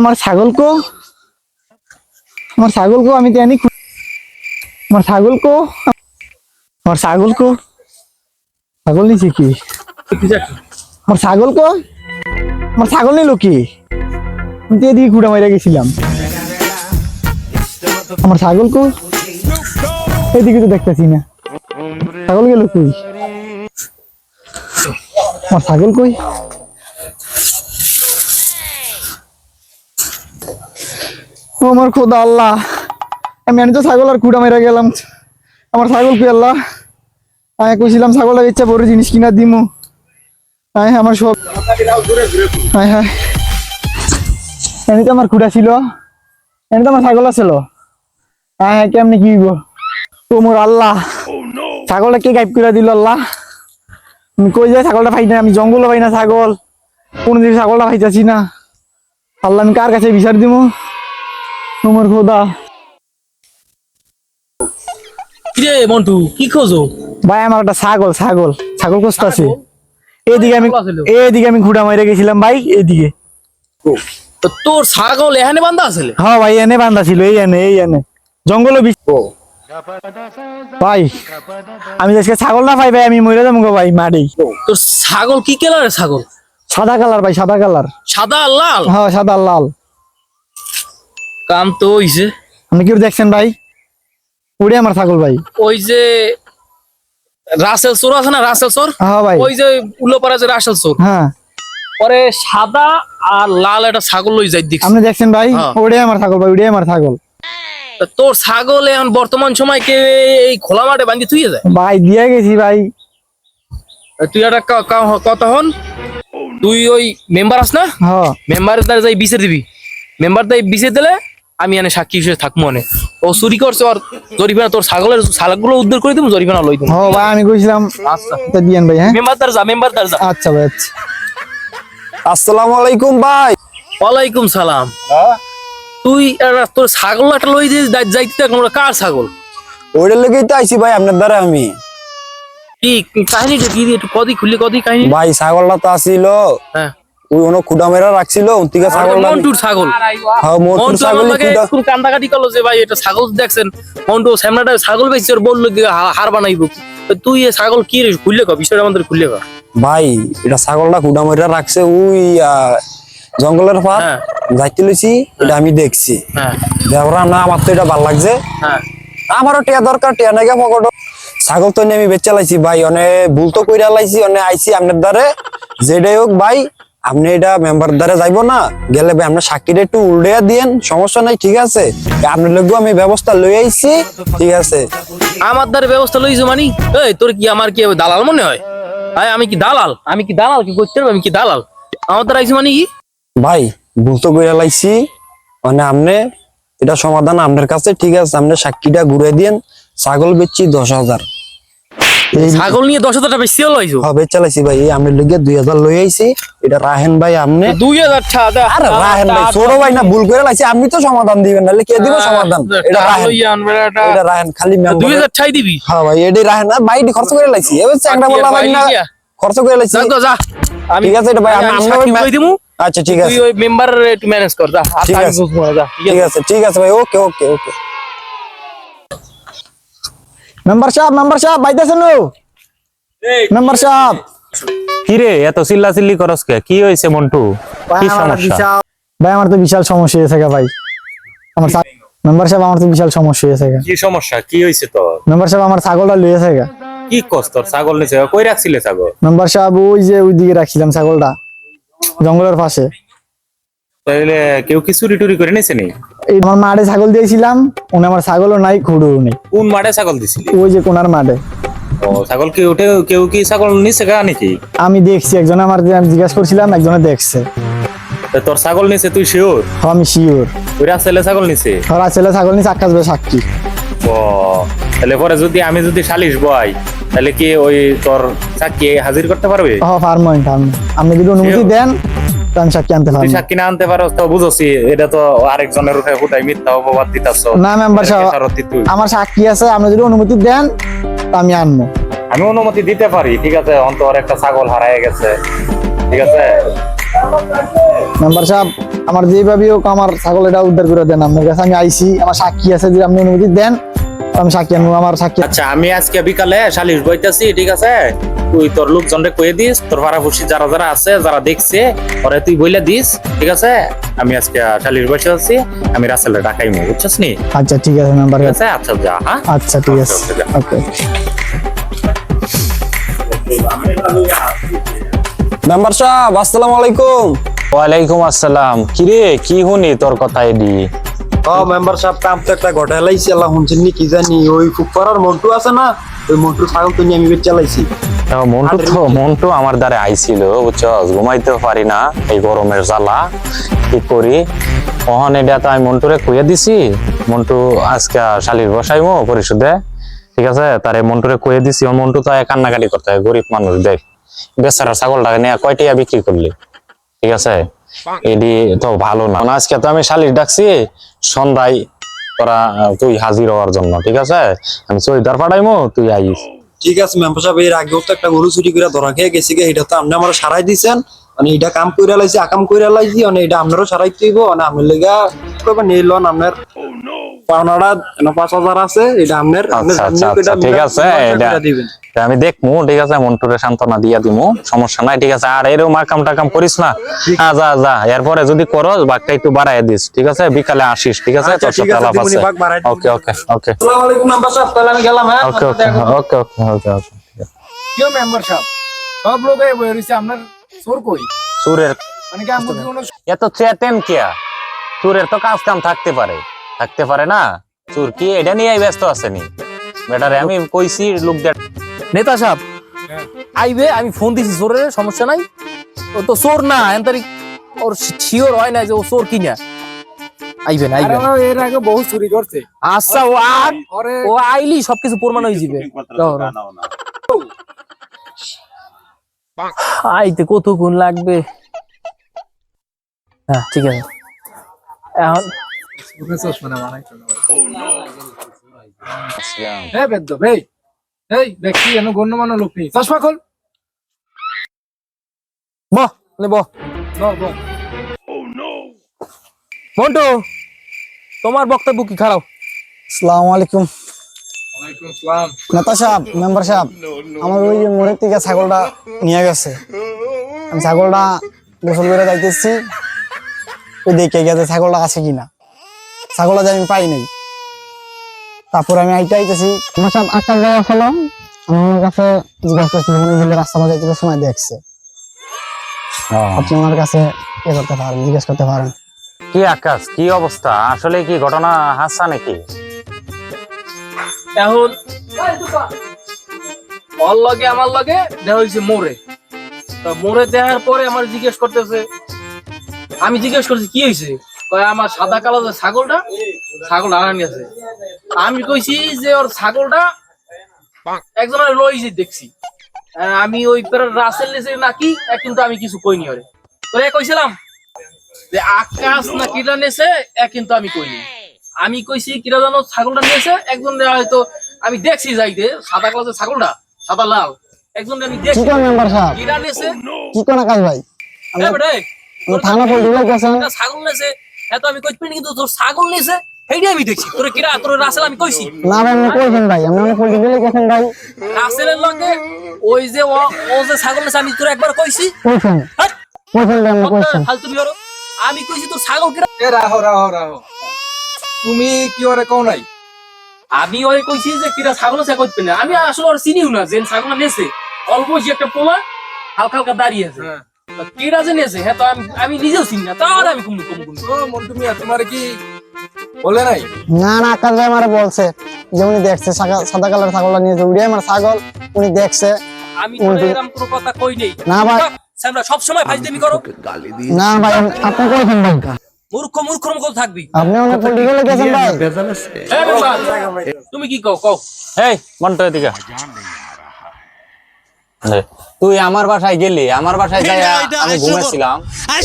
আমার ছাগল কো? আমার ছাগল কো, আমি জানি আমার ছাগল কো? আমার ছাগল কো? ছাগল নিছে কি? আমার ছাগল কো? আমার ছাগল নিল কি? আমি তো ঘুরে মাইরা গেছিলাম। আমার ছাগল কো? এদিকে তো দেখতেছি না। ছাগল গেল কই? আমার ছাগল কই? আমার খোদা আল্লাহ। আমি এনে তো ছাগল আর কুড়া মেরা গেলাম। আমার ছাগল কই আল্লাহ? আমি কইছিলাম ছাগলের ইচ্ছা বড় জিনিস কিনা দিমু। হ্যাঁ আমার সব হ্যাঁ হ্যাঁ। এনে তো আমার কুড়া ছিল। এনে তো আমার ছাগল আছিল। হ্যাঁ হ্যাঁ কেমনি কি ও মোর আল্লাহ। ছাগলটা কে গাইব করে দিল আল্লাহ? আমি কই যাই, ছাগলটা পাই না, আমি জঙ্গলও পাই না ছাগল। কোন দিকে ছাগলটা পাইতাছি না। আল্লাহ, আমি কার কাছে বিচার দিব তোমার খোদা। কিরে মন্টু কি খোঁজো? ভাই আমার একটা ছাগল ছাগল ছাগল এইদিকে আমি এইদিকে আমি ঘুড়া মাইরে গেছিলাম ভাই এইদিকে তো তোর ছাগল এখানে বান্ধা আছে? হ্যাঁ ভাই এনে বান্ধা ছিল এই এনে এই এনে। জঙ্গল ভাই আমি আজকে ছাগল না পাই ভাই আমি মরে যাব ভাই মারি তোর ছাগল কি কালারের ছাগল? সাদা কালার ভাই সাদা কালার। সাদা লাল? হ্যাঁ সাদা লাল। কাম তো হইছে। আপনি কি দেখছেন ভাই? আমার ছাগল ভাই। ওই যে রাসেল সোর আছে না রাসেল সোর হ্যাঁ ভাই। ওই যে উল্লোপাড়া যে রাসেল সোর হ্যাঁ। পরে সাদা আর লাল একটা ছাগল লই যাই দেখছি। আপনি দেখছেন ভাই? হ্যাঁ। আমার ছাগল ভাই আমার ছাগল। তোর ছাগল এখন বর্তমান সময় কে এই খোলা মাঠে বান্ধি তুই যায়? ভাই দিয়ে গেছি ভাই। তুই একটা কথা হন। তুই ওই মেম্বার আস না? হ্যাঁ। মেম্বারের দ্বারা যাই বিছে দিবি। মেম্বার তাই বিছে দিলে আমি এনে সাক্ষী হিসেবে থাকব মনে ও চুরি করছে আর জরিমানা তোর ছাগলের ছাগলগুলো উদ্ধার করে দিব জরিমানা লই দিব হ্যাঁ ভাই আমি কইছিলাম আচ্ছা। দিয়েন ভাই হ্যাঁ? মেম্বার দ্বার যা মেম্বার দ্বার যা। আচ্ছা ভাই আচ্ছা। আসসালামু আলাইকুম ভাই। ওয়ালাইকুম সালাম। তুই তোর ছাগল একটা লই দিয়ে যাই- যাইতে থাক, আমরা কার ছাগল? ওইটার লেগেই তো আইছি ভাই আপনার দ্বারা আমি। কি কাহিনীটা কি একটু কদি খুললি কদি কাহিনী। ভাই ছাগলটা তো আসিল হ্যাঁ। ওই অন্য খুঁটা মেরা রাখছিল মন্টুর ছাগল। হ্যাঁ মোটর ছাগল আমাকে খুব কান্দাকাটি করল যে ভাই এটা ছাগল দেখছেন? মন্টু সামনাটা ছাগল বেশি ওর বলল হার বানাইবো। তুই এ ছাগল কি রে খুললে কো বিষয়টা আমাদের খুললে কো ভাই এটা ছাগলটা খুঁটা মেরা রাখছে ওই জঙ্গলের পার হ্যাঁ। যাইতে লইছি এটা আমি দেখছি। হ্যাঁ। দেবরা না আমার তো এটা ভালো লাগছে। আমারও টিয়া দরকার টিয়া নাকি পকট ছাগল তো আমি বেচা লাইছি ভাই অনে ভুল তো কইরা লাইছি অনে আইছি আপনার দ্বারে। যেটাই হোক ভাই আপনি এটা মেম্বার দ্বারা যাইবো না গেলে আপনার সাক্ষীটা একটু উল্টাইয়া দিয়েন সমস্যা নাই ঠিক আছে? আপনার লোক আমি ব্যবস্থা লই আইছি ঠিক আছে? আমার দ্বারা ব্যবস্থা লইছো মানি? এই তোর কি আমার কি দালাল মনে হয়? আয় আমি কি দালাল? আমি কি দালাল? কি করতে আমি কি দালাল? আমার দ্বারা আইছো মানে কি? ভাই ভুল তো কইরা লাইছি। মানে আপনি এটা সমাধান আপনার কাছে ঠিক আছে? আপনি সাক্ষীটা ঘুরে দিয়েন ছাগল বেচছি দশ হাজার। ছাগল নিয়ে দশ হাজার টাকা বেশি লইছো? হবে চালাইছি ভাই আমি লইগে দুই হাজার লই আইছি। এটা রাহেন ভাই আপনি দুই হাজার টাকা আরে রাহেন ভাই ছোট ভাই না ভুল করে লাইছি আপনি তো সমাধান দিবেন নাহলে কে দিব সমাধান? এটা রাহেন। এটা। রাহেন খালি দুই হাজার ঠাই দিবি? হ্যাঁ ভাই এডি রাহেন না ভাই খরচ করে লাইছি। এবার চ্যাংড়া বললা ভাই না খরচ করে লাইছি। যা আমি ঠিক আছে এটা ভাই আমি আমি আমরা কই দিমু? আচ্ছা ঠিক তুই আছে ওই মেম্বার একটু ম্যানেজ কর যা। আর ঠিক না, আছে ঠিক আছে ভাই ওকে ওকে ওকে। মেম্বার সাহেব মেম্বার সাহেব বাইতেছেন ও? মেম্বার সাহেব কিরে এত চিল্লা চিল্লি করস কে? কি হয়েছে মন্টু? কি সমস্যা? বিশাল ভাই আমার তো বিশাল সমস্যা হয়েছে গা ভাই। আমার মেম্বার সাহেব আমার তো বিশাল সমস্যা হয়েছে গা কি সমস্যা? কি হয়েছে তোর? মেম্বার সাহেব আমার ছাগলটা লইয়েছে গা কি তোর ছাগল নিছে কই রাখছিলে ছাগল? মেম্বার সাহেব ওই যে ওই দিকে রাখছিলাম ছাগলটা। জঙ্গলের পাশে। তাহলে কেউ কি চুরি টুরি করে নিছে নি? এই আমার মাঠে ছাগল দিয়েছিলাম উনি আমার ছাগলও নাই খুঁড়ও নেই। কোন মাঠে ছাগল দিছিলি? ওই যে কোনার মাঠে ও ছাগল কি উঠে কেউ কি ছাগল নিছে গা নাকি? আমি দেখছি একজন আমার আমি জিজ্ঞাসা করছিলাম একজনে দেখছে। তোর ছাগল নিছে তুই শিওর আমি শিওর ওই রাস্তালে ছাগল নিছে? ওরা ছেলে ছাগল নিয়ে আকাশ ভাই সাক্ষী। ও তাহলে পরে যদি আমি যদি সালিশ বই তাহলে কি ওই তোর সাক্ষী হাজির করতে পারবে? হ ফার্ম ফার্ম আপনি যদি অনুমতি দেন তো সাক্ষী আনতে পারব সাক্ষী না আনতে পারো তো বুঝছি এটা তো আরেকজনের উঠে হুদাই মিথ্যা অপবাদ দিতাছ। না মেম্বার সাহেব আমার সাক্ষী আছে আপনি যদি অনুমতি দেন আমি আনব। আমি অনুমতি দিতে পারি ঠিক আছে? অন্তর একটা ছাগল হারায় গেছে ঠিক আছে? মেম্বার সাহেব আমার যেভাবে হোক আমার ছাগল এটা উদ্ধার করে দেন। আপনার কাছে আমি আইছি আমার সাক্ষী আছে যে আপনি অনুমতি দেন আমি সাক্ষী আমার সাক্ষী আচ্ছা আমি আজকে বিকালে সালিশ বইতেছি ঠিক আছে? তুই তোর লোকজনরে কয়ে দিস তোর পাড়াপড়শি যারা যারা আছে যারা দেখছে ওরে তুই বইলে দিস ঠিক আছে? আমি আজকে সালিশ বসে আছি আমি রাসেলে ডাকাইমু বুঝছিস নি? আচ্ছা ঠিক আছে মেম্বার ঠিক আছে? আচ্ছা যা হ্যাঁ? আচ্ছা ঠিক আছে। ওকে মেম্বার সাহেব আসসালামু আলাইকুম। ওয়ালাইকুম আসসালাম। কিরে কি শুনি তোর কথা এডি? ও মেম্বার সাহেব কাম তো একটা ঘটে লাইছি আল্লাহ শুনছেন নি কি জানি ওই ফুকপাড়ার মন্টু আছে না ওই মন্টুর ছাগল তো নিয়ে আমি বেচ চালাইছি। মন্টু তো মন্টু আমার দ্বারা আইছিল বুঝছস ঘুমাইতেও পারি না এই গরমের জ্বালা কি করি? ওহন এটা তো আমি মন্টুরে কইয়া দিছি মন্টু আজকে শালির বসাইমো পরিশোধে ঠিক আছে? তারে মন্টুরে কইয়া দিছি ও মন্টু তো কান্নাকাটি করতে হয় গরিব মানুষ দেখ। বেচারা ছাগলটাকে নিয়ে কয়টিয়া বিক্রি করলি ঠিক আছে? এডি তো ভালো না। না, আজকে তো আমি শালির ডাকছি সন্ধ্যায় তোরা তুই হাজির হওয়ার জন্য ঠিক আছে? আমি চরিদার পাঠাইমো তুই আইস। ঠিক আছে ম্যাম। সাহেব এর আগেও তো একটা গরু চুরি করে ধরা খেয়ে গেছি গে। এটা তো আপনি আমার সারাই দিয়েছেন মানে এটা কাম কইরা লাইছি আকাম কইরা লাইছি মানে এটা আপনারও সারাই দিব মানে আমার লেগা কইবা নিয়ে লন আপনার। পাওনাটা পাঁচ হাজার আছে এটা আপনার আপনার আচ্ছা আচ্ছা আচ্ছা ঠিক আছে আমি দেখমু ঠিক আছে মন্টুরে সান্ত্বনা দিয়া দিমু সমস্যা নাই ঠিক আছে। আর এরকম আকাম টাকাম করিস না। হ্যাঁ যা যা এরপরে যদি করস বাঘটা একটু বাড়াই দিস ঠিক আছে? বিকালে আসিস ঠিক আছে? তোর সাথে আলাপ আছে। বাঘ বাড়াই দিমুনি। ওকে ওকে ওকে। আসসালামু আলাইকুম মেম্বার সাহেব তাহলে আমি গেলাম হ্যাঁ? ওকে ওকে ওকে ওকে ওকে ওকে কেউ মেম্বার সাহেব? সব লোক এই বই রয়েছে আপনার চোর কই? সুরের মানে কি আমাকে এত চেতেন কিয়া চুরের তো কাজ কাম থাকতে পারে। থাকতে পারে না। চুর কি এটা নিয়ে ব্যস্ত আছে নি বেটারে আমি কইছি লোক দেখ নেতা সাহেব আইবে আমি ফোন দিছি চোরের সমস্যা নাই। ও তো চোর না এন তারিখ ওর শিওর হয় না যে ও চোর কিনা। আইবেন আরে আইবেন ও এর আগে বহু চুরি করছে। আচ্ছা ও আর ও আইলি সবকিছু প্রমাণ হয়ে যাবে। আইতে কতক্ষণ লাগবে? হ্যাঁ ঠিক আছে। এখন মুখে চশমা না মানাই তো হ্যাঁ বেদ্য ভাই এই দেখছি এন গণ্যমান্য লোক নেই। চশমা খোল। বহ নে বহ। ব, ব। মন্টু তোমার বক্তব্য কি খারাপ? আসসালামু আলাইকুম। নেতা সাহেব মেম্বার সাহেব আমার ওই যে মোড়ের থেকে ছাগলটা নিয়ে গেছে। আমি ছাগলটা গোসল করে যাইতেছি। ওই দেখে গেছে ছাগলটা আছে কিনা। ছাগলটা আজ আমি পাই নাই। তারপর আমি আইটা আইতেছি। আমার সাহেব আকাশ যাওয়া হলো আমার কাছে জিজ্ঞাসা করছি মনে রাস্তা যাইতে সময় দেখছে? আপনি আমার কাছে ইয়ে করতে পারেন জিজ্ঞেস করতে পারেন। কি আকাশ কি অবস্থা? আসলে কি ঘটনা হাসা নাকি? এখন ওর লগে আমার লগে দেখা হয়েছে মোড়ে। তা মোড়ে দেখার পরে আমার জিজ্ঞেস করতেছে আমি জিজ্ঞেস করছি কি হয়েছে? আমার সাদা কালো যে ছাগলটা ছাগল হারানি আছে। আমি কইছি যে ওর ছাগলটা একজনের লইছে দেখছি। আমি ওই রাসেল লেসে নাকি কিন্তু আমি কিছু কইনি ওরে। তোরে কইছিলাম যে আকাশ না কিরা নেছে এ কিন্তু আমি কইনি। আমি কইছি কিরা জানো ছাগলটা নিয়েছে? একজন হয়তো আমি দেখছি যাইতে সাদা কালো ছাগলটা সাদা লাল। একজন আমি দেখছি। মেম্বার সাহেব? কিরা নেছে কি কোন আকাশ ভাই? থানা গেছেন ছাগল নেছে এত আমি কইতে পারি কিন্তু তোর ছাগল নেছে আমি দেখছি। তোর কিরা তোর রাসেল আমি কইছি? না ভাই আমি কইছেন ভাই আমি অনেক পল্লী গেছেন ভাই। রাসেলের লগে ওই যে ও ও যে ছাগল নেছে আমি তোর একবার কইছি। কইছেন। কইছেন ভাই আমি কইছেন? ফালতু বিহরো আমি কইছি তোর ছাগল কিরা? এ রাহো রাহো রাহো। তুমি কি ওরে কও নাই? আমি ওই কইছি যে কিরা ছাগল আছে কইতে না। আমি আসলে ওর চিনিও না যে ছাগল নেছে অল্প যে একটা পোলা হালকা হালকা দাঁড়িয়ে আছে। হ্যাঁ। কিরা যে নেছে হ্যাঁ তো আমি আমি নিজেও চিনি না তাহলে আমি কুমু কুমু কুমু। ও মন্টু মিয়া তোমার কি বলে নাই? না না আকাশ ভাই আমার বলছে যে উনি দেখছে সাদা কালার ছাগলটা নিয়েছে উড়িয়ে আমার ছাগল উনি দেখছে। আমি তো এরকম কোনো কথা কই নেই। না ভাই। আমরা সব সময় ফাইজদামি করো। না ভাই আপনি কইছেন ভাই। মূর্খ মূর্খ মতো থাকবি। আপনি অনেক পল্লী গেলে গেছেন ভাই। তুমি কি কও কও? এই মন্টু এদিকে তুই আমার বাসায় গেলি আমার বাসায় যাই আমি ঘুমাইছিলাম।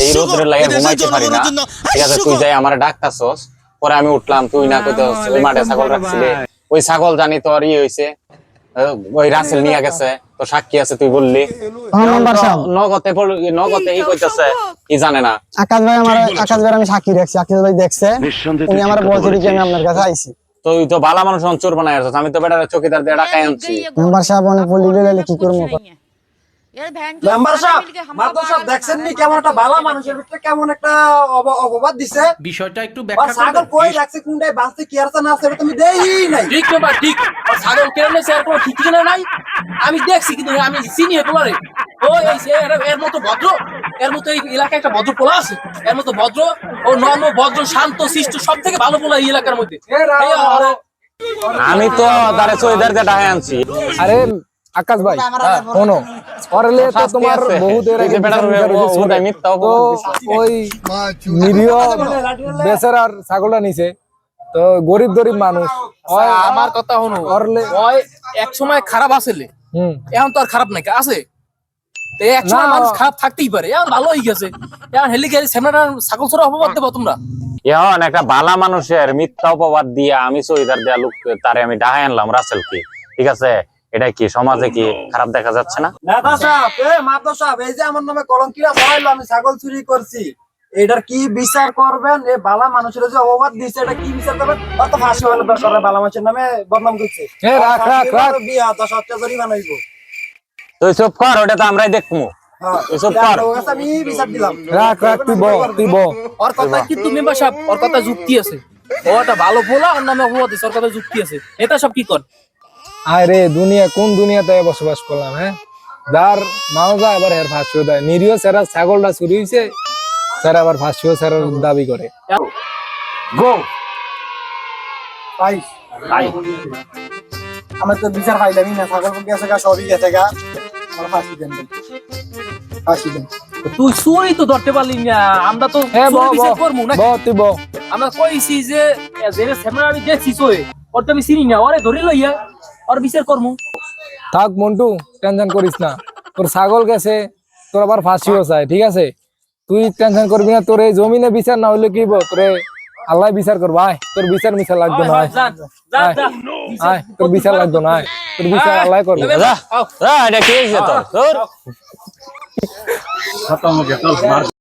এই রোদ্রে লাগে ঘুমাইতে পারি না। ঠিক আছে তুই যাই আমার ডাকতাছস পরে আমি উঠলাম তুই না কইতে ওই মাঠে ছাগল রাখছিলি। ওই ছাগল জানি তোর ইয়ে হইছে আহ, ওই রাসেল নিয়ে গেছে তো সাক্ষী আছে তুই বললি। হ্যাঁ পড়- নগতে ই কইতাছে কি জানে না। আকাশ ভাই আমার আকাশ ভাই আমি সাক্ষী রাখছি আকাশ ভাই দেখছে। উনি আমার বলছে কি আমি আপনার কাছে আইছি। তো তুই তো ভালো মানুষ চোর বানাই আসছিস আমি তো বেটার চকিদার দিয়ে ডাকাই আনছি। মেম্বার সাহেব অনেক বলি দিলে কি করব? মেম্বার সাহেব মাতো সাহেব দেখছেন নি কেমন একটা ভালো মানুষের ভিতরে কেমন একটা অপবাদ দিছে? বিষয়টা একটু ব্যাখ্যা ছাগল করবেন? কই রাখছে কোনটায় বাঁচতে কি আর না আছে তুমি দেই নাই। ঠিক না ঠিক। আর ছাগল কেন স্যার আর কোনো ঠিক কিনা নাই? আমি দেখছি কিন্তু আমি চিনি তোমারে? ও এই এর- মতো ভদ্র এর মতো এই এলাকায় একটা ভদ্র পোলা আছে। এর মতো ভদ্র ও নর্ম ভদ্র শান্ত শিষ্ট সব থেকে ভালো পোলা এই এলাকার মধ্যে। আমি তো তারে চকিদার দিয়ে ডাকাই আনছি। আরে আকাশ ভাই শোনো। অরলে তো তোমার। বহুত এর এই আগে তো ওই নিরীহ বেচারার ছাগলটা নিছে। তো গরিব গরিব মানুষ ওই আমার কথা অরলে ওই এক সময় খারাপ আসলে। হুম এখন তো আর খারাপ নাই আছে। মানুষ খারাপ থাকতেই পারে এখন ভালো হয়ে গেছে। এখন হেলিকে সেমনাটা ছাগল ছড়া অপবাদ দেবো তোমরা। এখন একটা বালা মানুষের মিথ্যা অপবাদ দিয়ে আমি দেয়া লোক তারে আমি ডাকাই আনলাম রাসেলকে ঠিক আছে? এটা কি সমাজে কি খারাপ দেখা যাচ্ছে না? নেতা সাহেব এ মাতা সাহেব এই যে আমার নামে কলঙ্কিরা আমি ছাগল চুরি করছি। এটার কি বিচার করবেন? এ বালা মানুষের যে অপবাদ দিছে এটা কি বিচার করবেন? অত ফাঁসি হলে দরকার বালা মানুষের নামে বদনাম করছে। এ, রাখ, রাখ, রাখ। বিয়া দশ হাজার জরিমানা হইব। তুই চুপ কর ওটা তো আমরাই দেখব হ্যাঁ এটা কর। ওর কাছে আমি বিচার দিলাম। রাখ রাখ তুই ব তুই ব ওর কথা কিন্তু মেম্বার সাহেব ওর কথা যুক্তি আছে? ভালো বলা ওর নামে অপবাদ দিছে ওর কথা যুক্তি আছে। এটা সব কি কর? আয় দুনিয়া কোন দুনিয়াতে বসবাস করলাম হ্যাঁ? যার মাও যায় আবার এর ফাঁসিও দেয়। নিরীহ সেরা ছাগলটা চুরি হয়েছে স্যার আবার ফাঁসিও স্যারের দাবি করে। গো আমার তো বিচার পাইলামই না ছাগল গেছে গা সবই গেছে গা। আমার ফাঁসি দেন। ফাঁসি দেন। তুই তো ধরতে পারলি না আমরা তো হ্যাঁ বিচার করব না তুই ব আমরা কইছি যে জেনে সেমনা আমি দেখছি সই ওর তো আমি চিনি না ওরে ধরে লইয়া ওর বিচার করব। থাক মন্টু টেনশন করিস না। তোর ছাগল গেছে তোর আবার ফাঁসিও চাই ঠিক আছে? তুই টেনশন করবি না তোর এই জমিনে বিচার না হইলে কি? তোরে আল্লাহ বিচার করব। আয় তোর বিচার মিচার লাগবে না আয়। তোর বিচার লাগবে না আয়। তোর বিচার আল্লাহ করবে। এটা কি তোর?